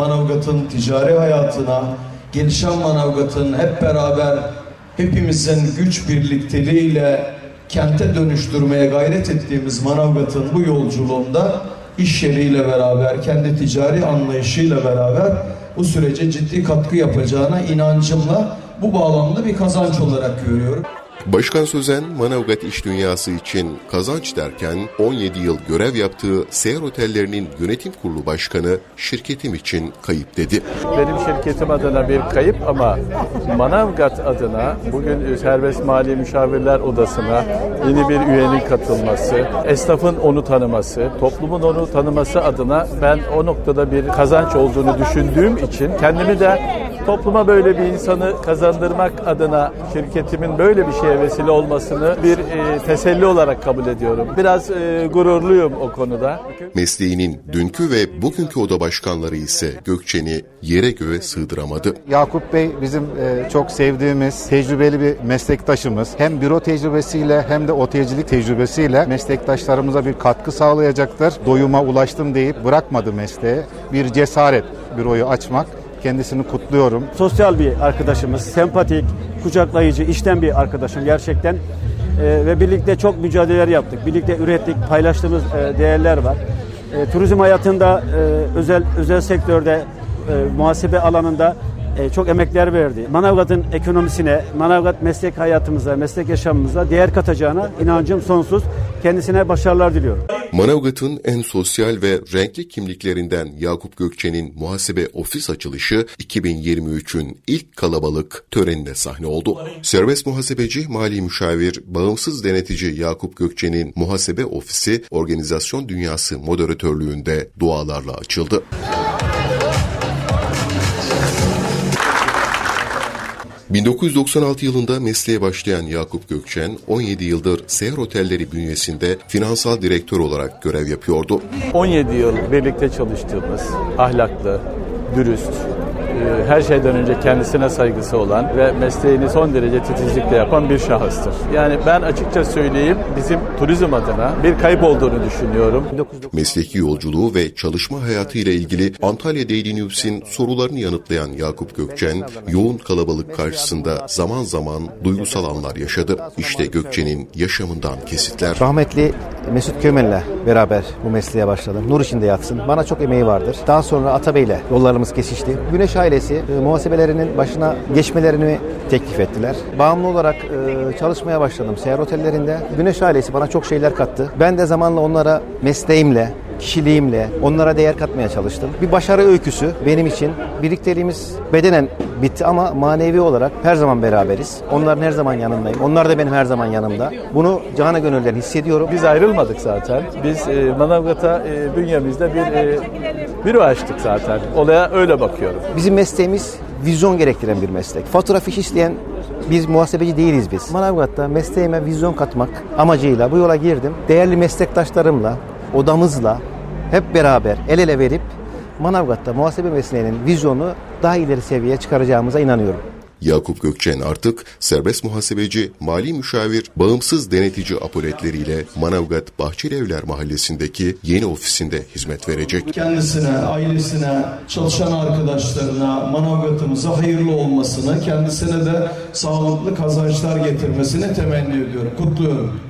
Manavgat'ın ticari hayatına, gelişen Manavgat'ın hep beraber hepimizin güç birlikteliğiyle kente dönüştürmeye gayret ettiğimiz Manavgat'ın bu yolculuğunda iş yeriyle beraber, kendi ticari anlayışıyla beraber bu sürece ciddi katkı yapacağına inancımla bu bağlamda bir kazanç olarak görüyorum. Başkan Sözen, Manavgat iş dünyası için kazanç derken 17 yıl görev yaptığı seyahat otellerinin yönetim kurulu başkanı şirketim için kayıp dedi. Benim şirketim adına bir kayıp ama Manavgat adına bugün Serbest Mali Müşavirler Odası'na yeni bir üyenin katılması, esnafın onu tanıması, toplumun onu tanıması adına ben o noktada bir kazanç olduğunu düşündüğüm için kendimi de topluma böyle bir insanı kazandırmak adına şirketimin böyle bir şeye vesile olmasını bir e, teselli olarak kabul ediyorum. Biraz e, gururluyum o konuda. Mesleğinin dünkü ve bugünkü oda başkanları ise Gökçen'i yere göğe sığdıramadı. Yakup Bey bizim e, çok sevdiğimiz, tecrübeli bir meslektaşımız. Hem büro tecrübesiyle hem de otelcilik tecrübesiyle meslektaşlarımıza bir katkı sağlayacaktır. Doyuma ulaştım deyip bırakmadı mesleği. Bir cesaret büroyu açmak. Kendisini kutluyorum. sosyal bir arkadaşımız, sempatik, kucaklayıcı, işten bir arkadaşım gerçekten. Ee, ve birlikte çok mücadeleler yaptık. Birlikte ürettik, paylaştığımız e, değerler var. E, turizm hayatında, e, özel özel sektörde, e, muhasebe alanında e, çok emekler verdi. Manavgat'ın ekonomisine, Manavgat meslek hayatımıza, meslek yaşamımıza değer katacağına inancım sonsuz. Kendisine başarılar diliyorum. Manavgat'ın en sosyal ve renkli kimliklerinden Yakup Gökçen'in muhasebe ofis açılışı 2023'ün ilk kalabalık törenine sahne oldu. Serbest muhasebeci, mali müşavir, bağımsız denetici Yakup Gökçen'in muhasebe ofisi organizasyon dünyası moderatörlüğünde dualarla açıldı. ...1996 yılında mesleğe başlayan Yakup Gökçen... ...17 yıldır Seher Otelleri bünyesinde finansal direktör olarak görev yapıyordu. 17 yıl birlikte çalıştığımız, ahlaklı, dürüst, her şeyden önce kendisine saygısı olan ve mesleğini son derece titizlikle yapan bir şahıstır. Yani ben açıkça söyleyeyim bizim turizm adına bir kayıp olduğunu düşünüyorum. Mesleki yolculuğu ve çalışma hayatı ile ilgili Antalya Daily News'in sorularını yanıtlayan Yakup Gökçen, yoğun kalabalık karşısında zaman zaman duygusal anlar yaşadı. İşte Gökçen'in yaşamından kesitler. Rahmetli Mesut Kömen'le beraber bu mesleğe başladım. Nur içinde yatsın. Bana çok emeği vardır. Daha sonra Atabey'le yollarımız kesişti. Güneş ailesi e, muhasebelerinin başına geçmelerini teklif ettiler. Bağımlı olarak e, çalışmaya başladım seyahat otellerinde. Güneş ailesi bana çok şeyler kattı. Ben de zamanla onlara mesleğimle, kişiliğimle onlara değer katmaya çalıştım. Bir başarı öyküsü benim için. Birlikteliğimiz bedenen bitti ama manevi olarak her zaman beraberiz. Onların her zaman yanındayım. Onlar da benim her zaman yanımda. Bunu cana gönülden hissediyorum. Biz ayrılmadık zaten. Biz e, Manavgat'a e, bünyemizde bir e, büro açtık zaten. Olaya öyle bakıyorum. Bizim mesleğimiz vizyon gerektiren bir meslek. Fatura fiş isteyen biz muhasebeci değiliz biz. Manavgat'ta mesleğime vizyon katmak amacıyla bu yola girdim. Değerli meslektaşlarımla, odamızla hep beraber el ele verip Manavgat'ta muhasebe mesleğinin vizyonu daha ileri seviyeye çıkaracağımıza inanıyorum. Yakup Gökçen artık serbest muhasebeci, mali müşavir, bağımsız denetici apoletleriyle Manavgat Bahçelievler Mahallesi'ndeki yeni ofisinde hizmet verecek. Kendisine, ailesine, çalışan arkadaşlarına, Manavgat'ımıza hayırlı olmasını, kendisine de sağlıklı kazançlar getirmesini temenni ediyorum, kutluyorum.